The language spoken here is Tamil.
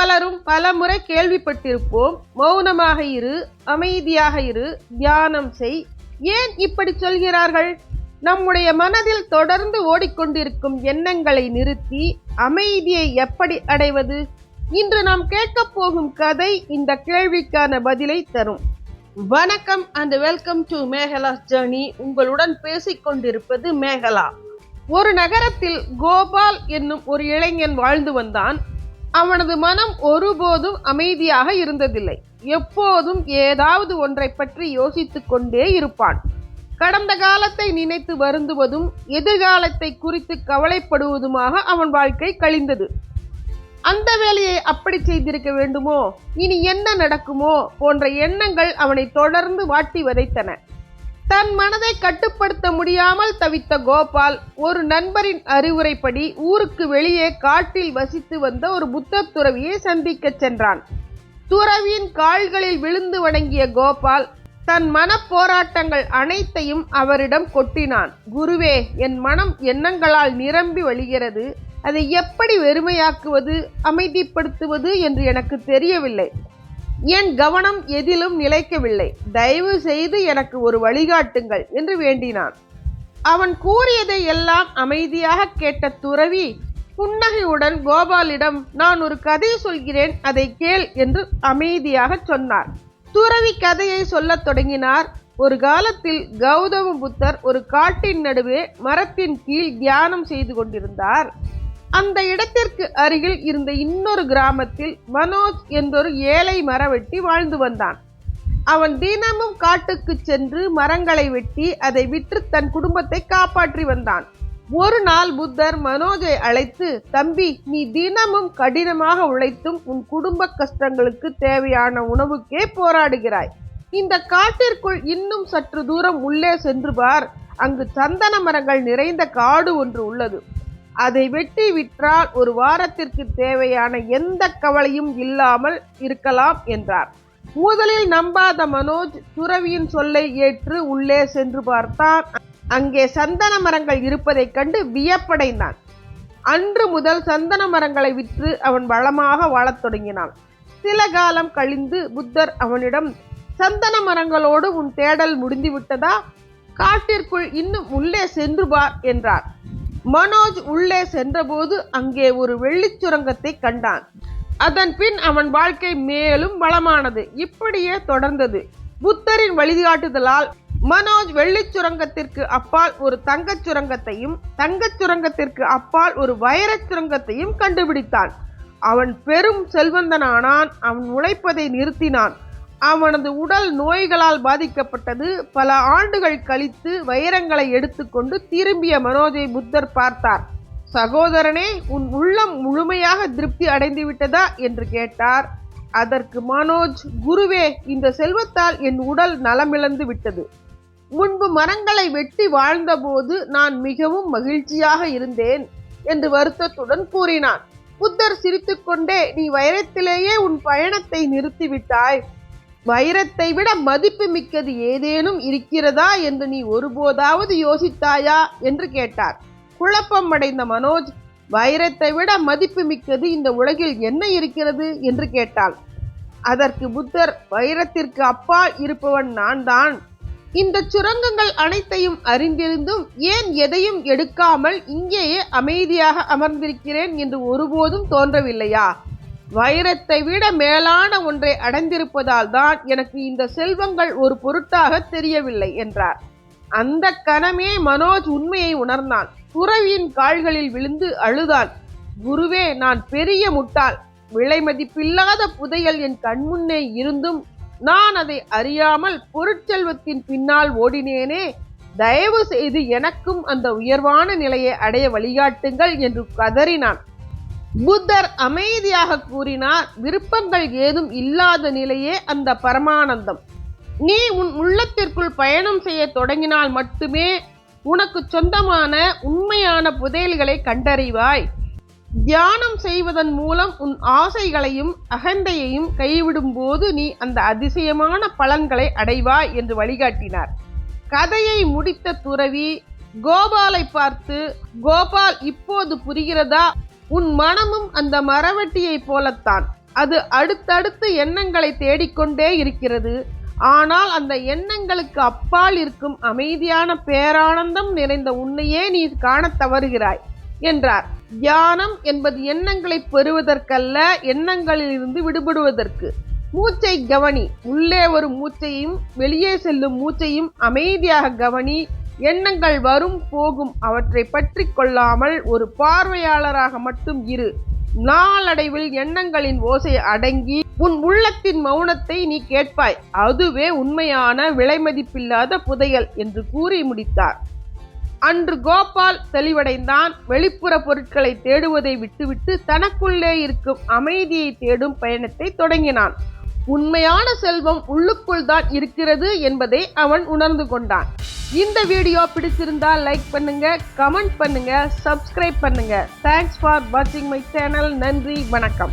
பலரும் பலமுறை கேள்விப்பட்டிருப்போம். மௌனமாக இரு அமைதியாக இரு தியானம் செய். ஏன் இப்படி சொல்கிறார்கள்? நம்முடைய மனதில் தொடர்ந்து ஓடிக்கொண்டிருக்கும் எண்ணங்களை நிறுத்தி அமைதியை எப்படி அடைவது? இன்று நாம் கேட்கப் போகும் கதை இந்த கேள்விக்கான பதிலை தரும். வணக்கம் and welcome to Mekala's journey உங்களுடன் பேசிக்கொண்டிருப்பது மேகலா. ஒரு நகரத்தில் கோபால் என்னும் ஒரு இளைஞன் வாழ்ந்து வந்தான். அவனது மனம் ஒருபோதும் அமைதியாக இருந்ததில்லை. எப்போதும் ஏதாவது ஒன்றை பற்றி யோசித்து கொண்டே இருப்பான். கடந்த காலத்தை நினைத்து வருந்துவதும் எதிர்காலத்தை குறித்து கவலைப்படுவதுமாக அவன் வாழ்க்கை கழிந்தது. அந்த வேலையை அப்படி செய்திருக்க வேண்டுமோ? இனி என்ன நடக்குமோ? போன்ற எண்ணங்கள் அவனை தொடர்ந்து வாட்டி வதைத்தன. தன் மனதை கட்டுப்படுத்த முடியாமல் தவித்த கோபால் ஒரு நண்பரின் அறிவுரைப்படி ஊருக்கு வெளியே காட்டில் வசித்து வந்த ஒரு புத்த துறவியை சந்திக்கச் சென்றான். துறவியின் கால்களில் விழுந்து வணங்கிய கோபால் தன் மன போராட்டங்கள் அனைத்தையும் அவரிடம் கொட்டினான். குருவே என் மனம் எண்ணங்களால் நிரம்பி வழிகிறது. அதை எப்படி வெறுமையாக்குவது அமைதிப்படுத்துவது என்று எனக்கு தெரியவில்லை. என் கவனம் எதிலும் நிலைக்கவில்லை. தயவு செய்து எனக்கு ஒரு வழிகாட்டுங்கள் என்று வேண்டினான். அவன் கூறியதை எல்லாம் அமைதியாக கேட்ட துறவி புன்னகையுடன் கோபாலிடம் நான் ஒரு கதை சொல்கிறேன் அதை கேள் என்று அமைதியாக சொன்னார். துறவி கதையை சொல்லத் தொடங்கினார். ஒரு காலத்தில் கௌதம புத்தர் ஒரு காட்டின் நடுவே மரத்தின் கீழ் தியானம் செய்து கொண்டிருந்தார். அந்த இடத்திற்கு அருகில் இருந்த இன்னொரு கிராமத்தில் மனோஜ் என்றொரு ஏழை மரவெட்டி வாழ்ந்து வந்தான். அவன் தினமும் காட்டுக்கு சென்று மரங்களை வெட்டி அதை விற்று தன் குடும்பத்தை காப்பாற்றி வந்தான். ஒரு நாள் புத்தர் மனோஜை அழைத்து தம்பி நீ தினமும் கடினமாக உழைத்தும் உன் குடும்ப கஷ்டங்களுக்கு தேவையான உணவுக்கே போராடுகிறாய். இந்த காட்டிற்குள் இன்னும் சற்று தூரம் உள்ளே சென்று பார். அங்கு சந்தன மரங்கள் நிறைந்த காடு ஒன்று உள்ளது. அதை வெட்டி விற்றால் ஒரு வாரத்திற்கு தேவையான எந்த கவலையும் இல்லாமல் இருக்கலாம் என்றார். முதலில் நம்பாத மனோஜ் துறவியின் சொல்லை ஏற்று உள்ளே சென்று பார்த்தான். அங்கே சந்தன மரங்கள் இருப்பதைக் கண்டு வியப்படைந்தான். அன்று முதல் சந்தன மரங்களை விற்று அவன் வளமாக வாழத் தொடங்கினான். சில காலம் கழிந்து புத்தர் அவனிடம் சந்தன மரங்களோடு உன் தேடல் முடிந்து விட்டதா காட்டிற்குள் இன்னும் உள்ளே சென்று பார் என்றார். மனோஜ் உள்ளே சென்றபோது அங்கே ஒரு வெள்ளிச் சுரங்கத்தை கண்டான். அதன் பின் அவன் வாழ்க்கை மேலும் வளமானது. இப்படியே தொடர்ந்தது. புத்தரின் வழிகாட்டுதலால் மனோஜ் வெள்ளிச் சுரங்கத்திற்கு அப்பால் ஒரு தங்கச் சுரங்கத்தையும் தங்கச் சுரங்கத்திற்கு அப்பால் ஒரு வைரச் சுரங்கத்தையும் கண்டுபிடித்தான். அவன் பெரும் செல்வந்தனானான். அவன் உழைப்பதை நிறுத்தினான். அவனது உடல் நோய்களால் பாதிக்கப்பட்டது. பல ஆண்டுகள் கழித்து வைரங்களை எடுத்துக்கொண்டு திரும்பிய மனோஜை புத்தர் பார்த்தார். சகோதரனே உன் உள்ளம் முழுமையாக திருப்தி அடைந்து விட்டதா? என்று கேட்டார். அதற்கு மனோஜ் குருவே இந்த செல்வத்தால் என் உடல் நலமிழந்து விட்டது. முன்பு மரங்களை வெட்டி வாழ்ந்தபோது நான் மிகவும் மகிழ்ச்சியாக இருந்தேன் என்று வருத்தத்துடன் கூறினான். புத்தர் சிரித்துக்கொண்டே நீ வைரத்திலேயே உன் பயணத்தை நிறுத்திவிட்டாய். வைரத்தை விட மதிப்பு மிக்கது ஏதேனும் இருக்கிறதா என்று நீ ஒருபோதாவது யோசித்தாயா என்று கேட்டார். குழப்பம் அடைந்த மனோஜ் வைரத்தை விட மதிப்பு மிக்கது இந்த உலகில் என்ன இருக்கிறது என்று கேட்டாள். அதற்கு புத்தர் வைரத்திற்கு அப்பால் இருப்பவன் நான் தான் இந்த சுரங்கங்கள் அனைத்தையும் அறிந்திருந்தும் ஏன் எதையும் எடுக்காமல் இங்கேயே அமைதியாக அமர்ந்திருக்கிறேன் என்று ஒருபோதும் தோன்றவில்லையா? வைரத்தை விட மேலான ஒன்றை அடைந்திருப்பதால் தான் எனக்கு இந்த செல்வங்கள் ஒரு பொருட்டாக தெரியவில்லை என்றார். அந்த கணமே மனோஜ் உண்மையை உணர்ந்தான். துறவியின் கால்களில் விழுந்து அழுதான். குருவே நான் பெரிய முட்டாள். விலை மதிப்பில்லாத புதையல் என் கண்முன்னே இருந்தும் நான் அதை அறியாமல் பொருட்செல்வத்தின் பின்னால் ஓடினேனே. தயவு செய்து எனக்கும் அந்த உயர்வான நிலையை அடைய வழிகாட்டுங்கள் என்று கதறினான். புத்தர் அமைதியாக கூறினார் விருப்பங்கள் ஏதும் இல்லாத நிலையே அந்த பரமானந்தம். நீ உன் உள்ளத்திற்குள் பயணம் செய்ய தொடங்கினால் மட்டுமே உனக்கு சொந்தமான உண்மையான புதையல்களை கண்டறிவாய். தியானம் செய்வதன் மூலம் உன் ஆசைகளையும் அகந்தையையும் கைவிடும்போது நீ அந்த அதிசயமான பலன்களை அடைவாய் என்று வழிகாட்டினார். கதையை முடித்த துறவி கோபாலை பார்த்து கோபால் இப்போது புரிகிறதா? உன் மனமும் அந்த மரவட்டியைப் போலத்தான். அது அடுத்தடுத்து எண்ணங்களை தேடிக்கொண்டே இருக்கிறது. ஆனால் அந்த எண்ணங்களுக்கு அப்பால் இருக்கும் அமைதியான பேரானந்தம் நிறைந்த உன்னையே நீ காணத் தவறுகிறாய் என்றார். தியானம் என்பது எண்ணங்களை பெறுவதற்கல்ல எண்ணங்களிலிருந்து விடுபடுவதற்கு. மூச்சை கவனி. உள்ளே வரும் மூச்சையும் வெளியே செல்லும் மூச்சையும் அமைதியாக கவனி. எண்ணங்கள் வரும் போகும் அவற்றை பற்றி கொள்ளாமல் ஒரு பார்வையாளராக மட்டும் இரு. நாளடைவில் எண்ணங்களின் ஓசை அடங்கி உன் உள்ளத்தின் மௌனத்தை நீ கேட்பாய். அதுவே உண்மையான விலைமதிப்பில்லாத புதையல் என்று கூறி முடித்தார். அன்று கோபால் தெளிவடைந்தான். வெளிப்புற பொருட்களை தேடுவதை விட்டுவிட்டு தனக்குள்ளே இருக்கும் அமைதியை தேடும் பயணத்தை தொடங்கினான். உண்மையான செல்வம் உள்ளுக்குள் தான் இருக்கிறது என்பதை அவன் உணர்ந்து கொண்டான். இந்த வீடியோ பிடிச்சிருந்தா லைக் பண்ணுங்க கமெண்ட் பண்ணுங்க சப்ஸ்கிரைப் பண்ணுங்க. தேங்க்ஸ் ஃபார் வாட்சிங் மை சேனல் நன்றி வணக்கம்.